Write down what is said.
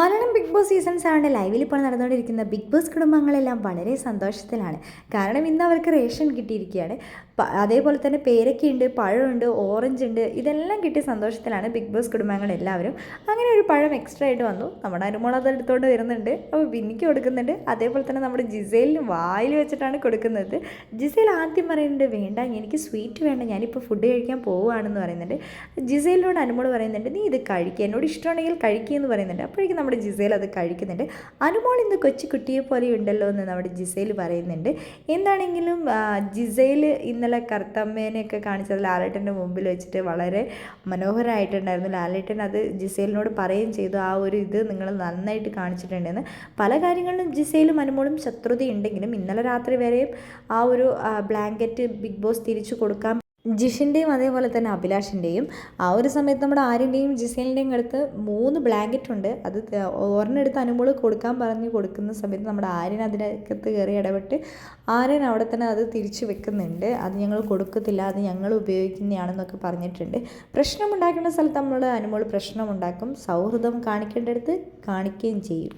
Malayalam big boss season സെവന്റെ ലൈവിൽ ഇപ്പോൾ നടന്നുകൊണ്ടിരിക്കുന്ന ബിഗ് ബോസ് കുടുംബങ്ങളെല്ലാം വളരെ സന്തോഷത്തിലാണ്. കാരണം ഇന്ന് അവർക്ക് റേഷൻ കിട്ടിയിരിക്കുകയാണ്. അതേപോലെ തന്നെ പേരക്കയുണ്ട് പഴമുണ്ട് ഓറഞ്ച് ഉണ്ട് ഇതെല്ലാം കിട്ടിയ സന്തോഷത്തിലാണ് ബിഗ് ബോസ് കുടുംബങ്ങൾ എല്ലാവരും. അങ്ങനെ ഒരു പഴം എക്സ്ട്രാ ആയിട്ട് വന്നു. നമ്മുടെ അനുമോൾ അത് എടുത്തുകൊണ്ട് വരുന്നുണ്ട്. അപ്പോൾ ബിന്നിക്ക് കൊടുക്കുന്നുണ്ട്. അതേപോലെ തന്നെ നമ്മുടെ ജിസേലിന് വായിൽ വെച്ചിട്ടാണ് കൊടുക്കുന്നത്. ജിസേൽ ആദ്യം പറയുന്നുണ്ട് വേണ്ട എനിക്ക് സ്വീറ്റ് വേണ്ട. ഞാനിപ്പോൾ ഫുഡ് കഴിക്കാൻ പോവുകയാണെന്ന് പറയുന്നുണ്ട്. ജിസേലിനോട് അനുമോൾ പറയുന്നുണ്ട് നീ ഇത് കഴിക്കുക എന്നോട് ഇഷ്ടമുണ്ടെങ്കിൽ കഴിക്കുക എന്ന് പറയുന്നുണ്ട്. അപ്പോഴേക്കും നമ്മുടെ ജിസേൽ അത് കഴിക്കുന്നുണ്ട്. അനുമോൾ ഇന്ന് കൊച്ചു കുട്ടിയെ പോലെ ഉണ്ടല്ലോ എന്ന് നമ്മുടെ ജിസേൽ പറയുന്നുണ്ട്. എന്താണെങ്കിലും ജിസേൽ ഇന്നലെ കറുത്തമ്മേനെയൊക്കെ കാണിച്ചത് ലാലേട്ടന്റെ മുമ്പിൽ വെച്ചിട്ട് വളരെ മനോഹരമായിട്ടുണ്ടായിരുന്നു ലാലേട്ടൻ അത് ജിസേലിനോട് പറയുകയും ചെയ്തു. ആ ഒരു ഇത് നിങ്ങൾ നന്നായിട്ട് കാണിച്ചിട്ടുണ്ടെന്ന്. പല കാര്യങ്ങളിലും ജിസേലും അനുമോളും ശത്രുതയുണ്ടെങ്കിലും ഇന്നലെ രാത്രി വരെയും ആ ഒരു ബ്ലാങ്കറ്റ് ബിഗ് ബോസ് തിരിച്ചു കൊടുക്കാൻ ജിഷിന്റെയും അതേപോലെ തന്നെ അഭിലാഷിന്റെയും. ആ ഒരു സമയത്ത് നമ്മുടെ ആര്യന്റെയും ജിസേലിന്റെയും അടുത്ത് മൂന്ന് ബ്ലാങ്കറ്റ് ഉണ്ട്. അത് ഒരെണ്ണെടുത്ത് അനുമോൾ കൊടുക്കാൻ പറഞ്ഞ് കൊടുക്കുന്ന സമയത്ത് നമ്മുടെ ആര്യൻ അതിനകത്ത് കയറി ഇടപെട്ട് ആര്യൻ അവിടെ തന്നെ അത് തിരിച്ചു വെക്കുന്നുണ്ട്. അത് ഞങ്ങൾ കൊടുക്കത്തില്ല അത് ഞങ്ങൾ ഉപയോഗിക്കുന്നതാണെന്നൊക്കെ പറഞ്ഞിട്ടുണ്ട്. പ്രശ്നമുണ്ടാക്കേണ്ട സ്ഥലത്ത് നമ്മൾ അനുമോൾ പ്രശ്നമുണ്ടാക്കും. സൗഹൃദം കാണിക്കേണ്ടടുത്ത് കാണിക്കുകയും ചെയ്യും.